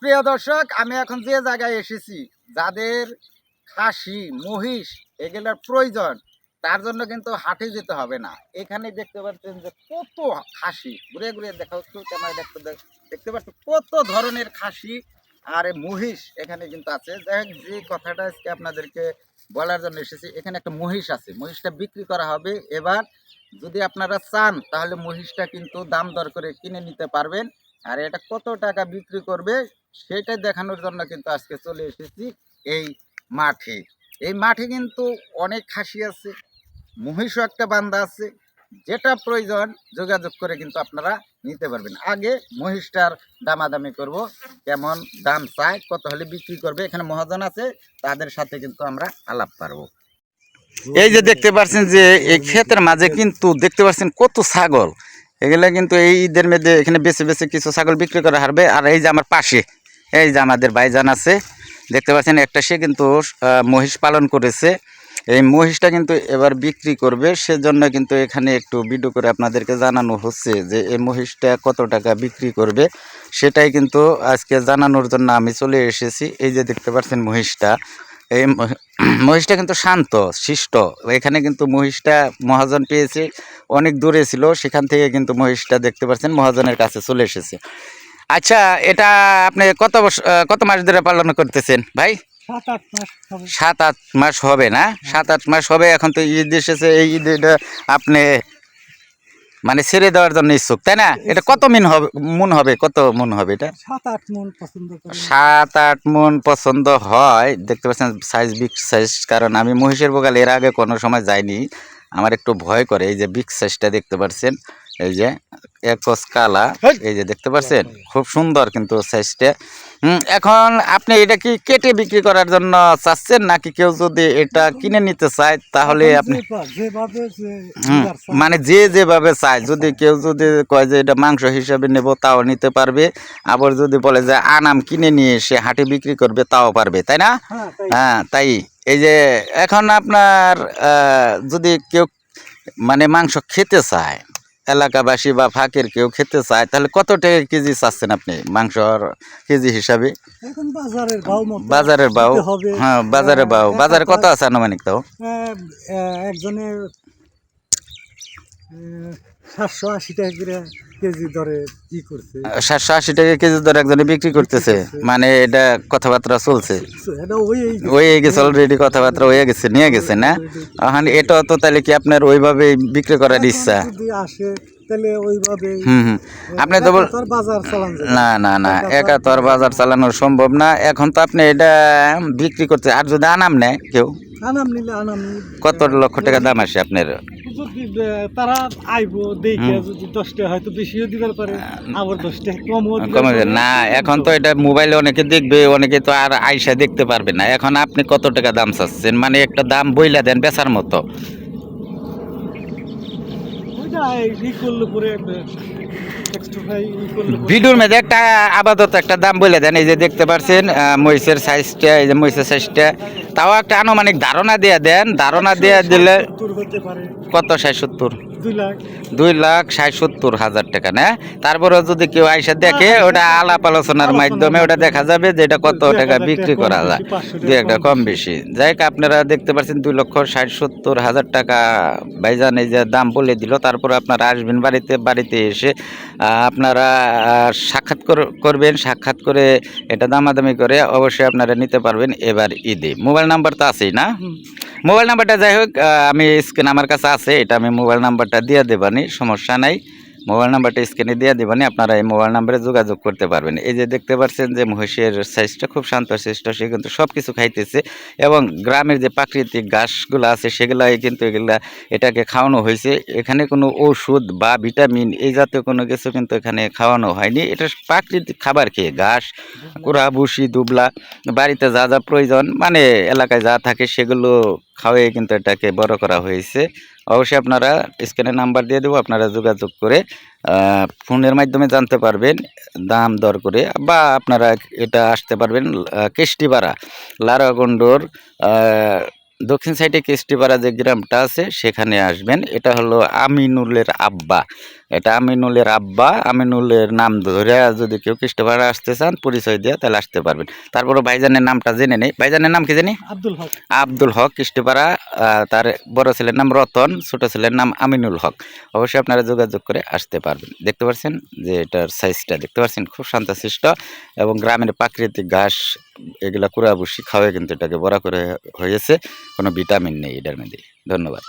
প্রিয় দর্শক, আমি এখন যে জায়গায় এসেছি, যাদের খাসি, মহিষ এগুলোর প্রয়োজন, তার জন্য কিন্তু হাটে যেতে হবে না। এখানে দেখতে পাচ্ছেন যে কত খাসি। ঘুরে ঘুরে দেখা হচ্ছে ক্যামেরা দেখতে দেখতে পাচ্ছেন কত ধরনের খাসি আর মহিষ এখানে কিন্তু আছে। হোক, যে কথাটা আজকে আপনাদেরকে বলার জন্য এসেছি, এখানে একটা মহিষ আছে। মহিষটা বিক্রি করা হবে। এবার যদি আপনারা চান, তাহলে মহিষটা কিন্তু দাম দর করে কিনে নিতে পারবেন। আর এটা কত টাকা বিক্রি করবে সেটা দেখানোর জন্য কিন্তু আজকে চলে এসেছি এই মাঠে। এই মাঠে কিন্তু অনেক খাসি আছে, মহিষও একটা বান্দা আছে, যেটা প্রয়োজন যোগাযোগ করে কিন্তু আপনারা নিতে পারবেন। আগে মহিষটার দামাদামি করব, কেমন দাম চায়, কত হলে বিক্রি করবে, এখানে মহাজন আছে, তাদের সাথে কিন্তু আমরা আলাপ পারব এই যে দেখতে পাচ্ছেন যে এই ক্ষেতের মাঝে কিন্তু দেখতে পাচ্ছেন কত ছাগল। এগুলো কিন্তু এই ঈদের মধ্যে এখানে বেছে বেছে কিছু ছাগল বিক্রি করা হারবে। আর এই যে আমার পাশে, এই যে আমাদের ভাইজান আছে, দেখতে পাচ্ছেন একটা সে কিন্তু মহিষ পালন করেছে। এই মহিষটা কিন্তু এবার বিক্রি করবে, সেজন্য কিন্তু এখানে একটু ভিডিও করে আপনাদেরকে জানানো হচ্ছে যে এই মহিষটা কত টাকা বিক্রি করবে। সেটাই কিন্তু আজকে জানানোর জন্য আমি চলে এসেছি। এই যে দেখতে পাচ্ছেন মহিষটা এই মহি- মহিষটা কিন্তু শান্ত শিষ্ট। এখানে কিন্তু মহিষটা মহাজন পেয়েছে অনেক দূরে ছিল। সেখান থেকে কিন্তু মহিষটা দেখতে পাচ্ছেন মহাজনের কাছে চলে এসেছে। আচ্ছা এটা আপনি কত বছর কত মাস ধরে পালন করতেছেন ভাই? সাত আট মাস হবে। সাত আট মাস হবে না? সাত আট মাস হবে এখন তো ঈদ এসেছে এই ঈদ এটা আপনি মানে ছেড়ে দেওয়ার জন্য ইচ্ছুক তাই না? এটা কত মিন হবে মন হবে? কত মন হবে এটা? সাত আট মন পছন্দ সাত আট মন পছন্দ হয়। দেখতে পাচ্ছেন সাইজ বিগ সাইজ কারণ আমি মহিষের বোগাল এর আগে কোনো সময় যাইনি। আমার একটু ভয় করে এই যে বিগ সাইজটা দেখতে পাচ্ছেন। এই যে একস কালা এই যে দেখতে পাচ্ছেন? খুব সুন্দর কিন্তু সাইজটা হুম, এখন আপনি এটা কি কেটে বিক্রি করার জন্য চাচ্ছেন? নাকি কেউ যদি এটা কিনে নিতে চায় তাহলে আপনি মানে যে যেভাবে চায় যদি কেউ যদি কয় যে এটা মাংস হিসাবে নেব তাও নিতে পারবে। আবার যদি বলে যে আনাম কিনে নিয়ে সে হাটে বিক্রি করবে তাও পারবে তাই না? হ্যাঁ তাই। হ্যাঁ তাই। এই যে এখন আপনার আহ, যদি কেউ মানে মাংস খেতে চায় এলাকাবাসী বা ফাঁকের কেউ খেতে চায় তাহলে কত টাকা কেজি চাচ্ছেন আপনি? মাংসর কেজি হিসাবে? বাজারের বাজারের বাউ হ্যাঁ বাজারের বাউ বাজারে কত আছে আনুমানিক তাও? একজনের সাতশো আশি টাকা করে কেজি দরে কি করছে? সাতশো আশি টাকা কেজি দর একজনে বিক্রি করতেছে। মানে এটা কথাবার্তা চলছে। হয়ে গেছে। অলরেডি কথাবার্তা হয়ে গেছে নিয়ে গেছে না? এখন এটা তো তাহলে কি আপনার ওইভাবে বিক্রি করার ইচ্ছা? আসে তাহলে ওইভাবে হুম হুম। আপনি তো বল- বাজার চালান না। না না একা তো আর বাজার চালানো সম্ভব না। এখন তো আপনি এটা বিক্রি করতে আর যদি আনাম নেয় কেউ? আনাম নিলে আনাম কত লক্ষ টাকা দাম আসে আপনার? যদি তারা আইবো দেখে যদি দশটা হয়তো বেশিও দিবার পারে। আবার দশটা কমও কমে। না এখন তো। এটা মোবাইলে অনেকে দেখবে অনেকে তো আর আইসা দেখতে পারবে না। এখন আপনি কত টাকা দাম চাচ্ছেন? মানে একটা দাম বইলা দেন বেচার মতো। ওইটা ই করলে পরে ভিডিওর মধ্যে একটা আপাতত একটা দাম বলে দেন। এই যে দেখতে পাচ্ছেন মহিষের সাইজটা এই যে মহিষের সাইজটা তাও একটা আনুমানিক ধারণা দিয়ে দেন। ধারণা দিয়ে দিলে কত? ষাট সত্তর। দুই লাখ? ষাট সত্তর হাজার টাকা না? তারপরে যদি কেউ আইসা দেখে ওটা আলাপ আলোচনার মাধ্যমে ওটা দেখা যাবে যে এটা কত টাকা বিক্রি করা যায় দুই একটা কম বেশি। যাই হোক আপনারা দেখতে পাচ্ছেন দুই লক্ষ ষাট সত্তর হাজার টাকা ভাইজান এই যে দাম বলে দিল তারপরে আপনারা আসবেন বাড়িতে বাড়িতে এসে আপনারা সাক্ষাৎ কর- করবেন সাক্ষাৎ করে এটা দামাদামি করে অবশ্যই আপনারা নিতে পারবেন এবার ঈদে। মোবাইল নাম্বার তো আছেই না। মোবাইল নাম্বারটা যাই হোক আমি স্ক্রিন আমার কাছে আছে, এটা আমি মোবাইল নাম্বারটা দিয়ে দেবানি, সমস্যা নাই। মোবাইল নাম্বারটা স্ক্রিনে দিয়ে দেবানি, আপনারা এই মোবাইল নাম্বারে যোগাযোগ করতে পারবেন। এই যে দেখতে পাচ্ছেন যে মহিষের সাইজটা খুব শান্ত শিষ্ট সে কিন্তু সব কিছু খাইতেছে এবং গ্রামের যে প্রাকৃতিক ঘাসগুলো আছে, সেগুলাই কিন্তু এগুলা এটাকে খাওয়ানো হয়েছে। এখানে কোনো ওষুধ বা ভিটামিন এই জাতীয় কোনো কিছু কিন্তু এখানে খাওয়ানো হয়নি। এটা প্রাকৃতিক খাবার খেয়ে ঘাস, কুড়া, ভুসি, দুবলা, বাড়িতে যা যা প্রয়োজন মানে এলাকায় যা থাকে সেগুলো খাওয়াই কিন্তু এটাকে বড় করা হয়েছে। অবশ্যই আপনারা স্ক্রিনে নাম্বার দিয়ে দেবো, আপনারা যোগাযোগ করে ফোনের মাধ্যমে জানতে পারবেন দাম দর করে, বা আপনারা এটা আসতে পারবেন কেষ্টিপাড়া, লারাগন্ডর দক্ষিণ সাইডে কেষ্টিপাড়া যে গ্রামটা আছে সেখানে আসবেন। এটা হলো আমিনুলের আব্বা। এটা আমিনুলের আব্বা। আমিনুলের নাম ধরে যদি কেউ কেষ্টিপাড়া আসতে চান পরিচয় দিয়ে তাহলে আসতে পারবেন। তারপরে ভাইজানের নামটা জেনে নেই। ভাইজানের নাম কি জানি? আব্দুল হক। আব্দুল হক কৃষ্টিপাড়া। তার বড় ছেলের নাম রতন ছোট ছেলের নাম আমিনুল হক। অবশ্যই আপনারা যোগাযোগ করে আসতে পারবেন। দেখতে পাচ্ছেন যে এটার সাইজটা দেখতে পাচ্ছেন খুব শান্তশিষ্ট এবং গ্রামের প্রাকৃতিক ঘাস এগুলা কুড়া অবশ্যই খাওয়াই কিন্তু এটাকে বড় করে হয়েছে, কোনো ভিটামিন নেই এটার মধ্যে। ধন্যবাদ।